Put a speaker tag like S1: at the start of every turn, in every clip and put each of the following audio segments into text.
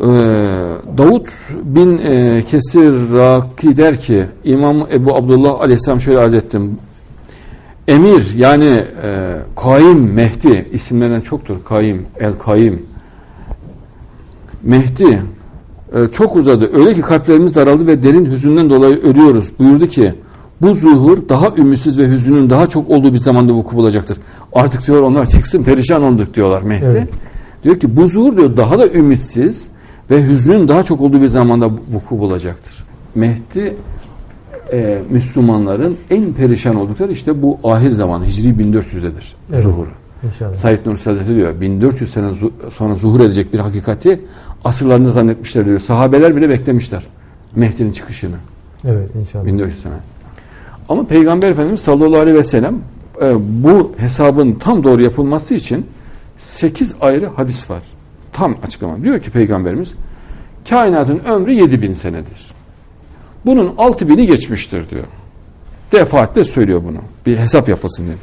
S1: Ee, Davut bin e, Kesir Raki der ki İmam Ebu Abdullah Aleyhisselam şöyle arz ettim. Emir yani e, Kaim Mehdi isimlerinden çoktur. Kaim, El Kaim. Mehdi e, çok uzadı. Öyle ki kalplerimiz daraldı ve derin hüzünden dolayı ölüyoruz. Buyurdu ki bu zuhur daha ümitsiz ve hüzünün daha çok olduğu bir zamanda vuku bulacaktır. Artık diyor onlar çıksın perişan olduk diyorlar Mehdi.
S2: Evet.
S1: Diyor ki bu zuhur diyor daha da ümitsiz ve hüznün daha çok olduğu bir zamanda vuku bulacaktır. Mehdi e, Müslümanların en perişan oldukları işte bu ahir zaman Hicri 1400'dedir
S2: Evet.
S1: zuhuru.
S2: İnşallah.
S1: Said Nursi Hazretleri diyor 1400 sene sonra zuhur edecek bir hakikati asırlarında zannetmişler diyor. Sahabeler bile beklemişler Mehdi'nin çıkışını
S2: Evet inşallah.
S1: 1400 sene. Ama Peygamber Efendimiz sallallahu aleyhi ve sellem e, bu hesabın tam doğru yapılması için 8 ayrı hadis var. Tam açıklama. Diyor ki Peygamberimiz kainatın ömrü 7000 senedir. Bunun 6000'i geçmiştir diyor. Defaatle söylüyor bunu. Bir hesap yapılsın diye.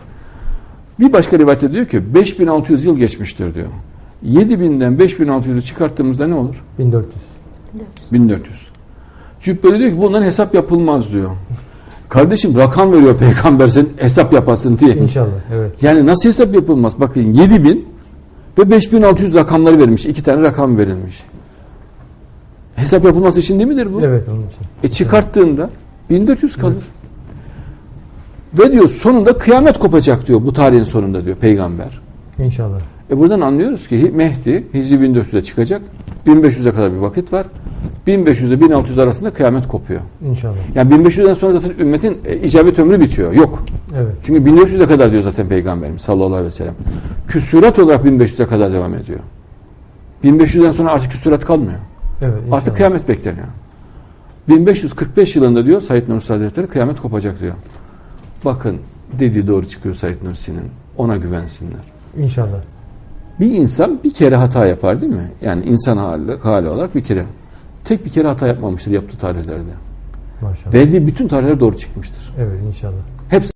S1: Bir başka rivayette diyor ki 5600 yıl geçmiştir diyor. 7000'den 5600'ü çıkarttığımızda ne olur?
S2: 1400.
S1: 1400. Cübbeli diyor ki bundan hesap yapılmaz diyor. Kardeşim rakam veriyor peygamber sen hesap yapasın diye.
S2: İnşallah. Evet.
S1: Yani nasıl hesap yapılmaz? Bakın 7000 ve 5600 rakamları verilmiş. iki tane rakam verilmiş. Hesap yapılması için değil midir bu?
S2: Evet onun için.
S1: E çıkarttığında 1400 kalır. Ve diyor sonunda kıyamet kopacak diyor bu tarihin sonunda diyor peygamber.
S2: İnşallah.
S1: E buradan anlıyoruz ki Mehdi Hicri 1400'e çıkacak. 1500'e kadar bir vakit var. 1500 ile 1600 arasında kıyamet kopuyor.
S2: İnşallah.
S1: Yani 1500'den sonra zaten ümmetin e, icabet ömrü bitiyor. Yok.
S2: Evet.
S1: Çünkü 1400'e kadar diyor zaten Peygamberimiz sallallahu aleyhi ve sellem. Küsurat olarak 1500'e kadar devam ediyor. 1500'den sonra artık küsurat kalmıyor.
S2: Evet. inşallah.
S1: Artık kıyamet bekleniyor. 1545 yılında diyor Said Nursi Hazretleri kıyamet kopacak diyor. Bakın dediği doğru çıkıyor Said Nursi'nin. Ona güvensinler.
S2: İnşallah.
S1: Bir insan bir kere hata yapar değil mi? Yani insan hali, hali olarak bir kere. Tek bir kere hata yapmamıştır yaptığı tarihlerde.
S2: Maşallah.
S1: Verdiği bütün tarihler doğru çıkmıştır.
S2: Evet inşallah.
S1: Hepsi